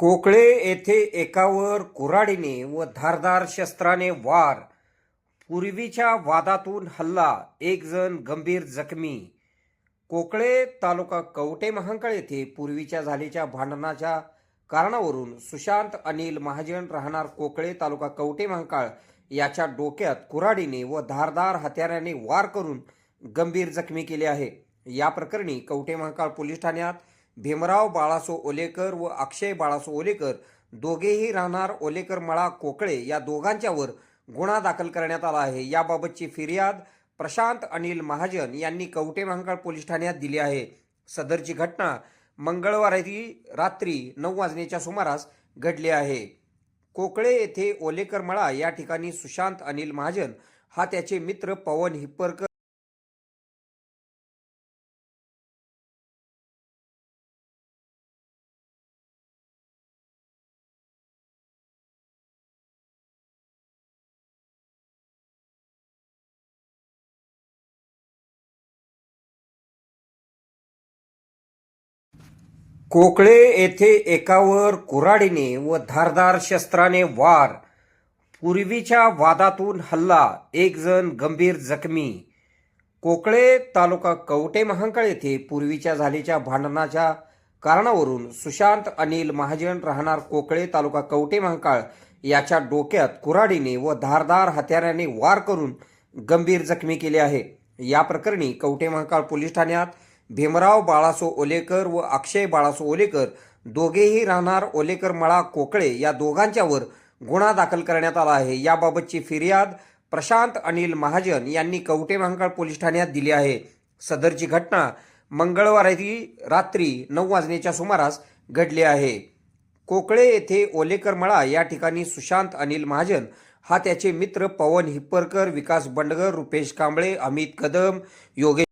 कोकळे येथे एकावर कुऱ्हाडीने व धारदार शस्त्राने वार पूर्वीच्या वादातून हल्ला एक जण गंभीर जखमी. कोकळे तालुका कवटे महांकाळ येथे पूर्वीच्या झालेल्या भांडणाच्या कारणावरून सुशांत अनिल महाजन राहणार कोकळे तालुका कवटे महांकाळ याच्या डोक्यात कुऱ्हाडीने व धारदार हत्याराने वार करून गंभीर जखमी केले आहे. या प्रकरणी कवटे महांकाळ पोलीस ठाण्यात भीमराव बाळासो ओलेकर व अक्षय बाळासो ओलेकर दोघेही राहणार ओलेकर मळा कोकळे या दोघांच्यावर गुन्हा दाखल करण्यात आला आहे. याबाबतची फिर्याद प्रशांत अनिल महाजन यांनी कवटे महांकाळ पोलीस ठाण्यात दिली आहे. सदरची घटना मंगळवारी रात्री नऊ वाजण्याच्या सुमारास घडली आहे. कोकळे येथे ओलेकर मळा या ठिकाणी सुशांत अनिल महाजन हा त्याचे मित्र पवन हिप्परकर कोकळे येथे एकावर कुऱ्हाडीने व धारदार शस्त्राने वार पूर्वीच्या वादातून हल्ला एक जण गंभीर जखमी. कोकळे तालुका कवटे महांकाळ येथे पूर्वीच्या झालेल्या भांडणाच्या कारणावरून सुशांत अनिल महाजन राहणार कोकळे तालुका कवटे महांकाळ याच्या डोक्यात कुऱ्हाडीने व धारदार हत्याराने वार करून गंभीर जखमी केले आहे. या प्रकरणी कवटे महांकाळ पोलीस ठाण्यात भीमराव बाळासो ओलेकर व अक्षय बाळासो ओलेकर दोघेही राहणार ओलेकर मळा कोकळे या दोघांच्यावर गुन्हा दाखल करण्यात आला आहे. याबाबतची फिर्याद प्रशांत अनिल महाजन यांनी कवटे महांकाळ पोलीस ठाण्यात दिली आहे. सदरची घटना मंगळवारी रात्री नऊ वाजण्याच्या सुमारास घडली आहे. कोकळे येथे ओलेकर मळा या ठिकाणी सुशांत अनिल महाजन हा त्याचे मित्र पवन हिप्परकर विकास बंडगर रुपेश कांबळे अमित कदम योगेश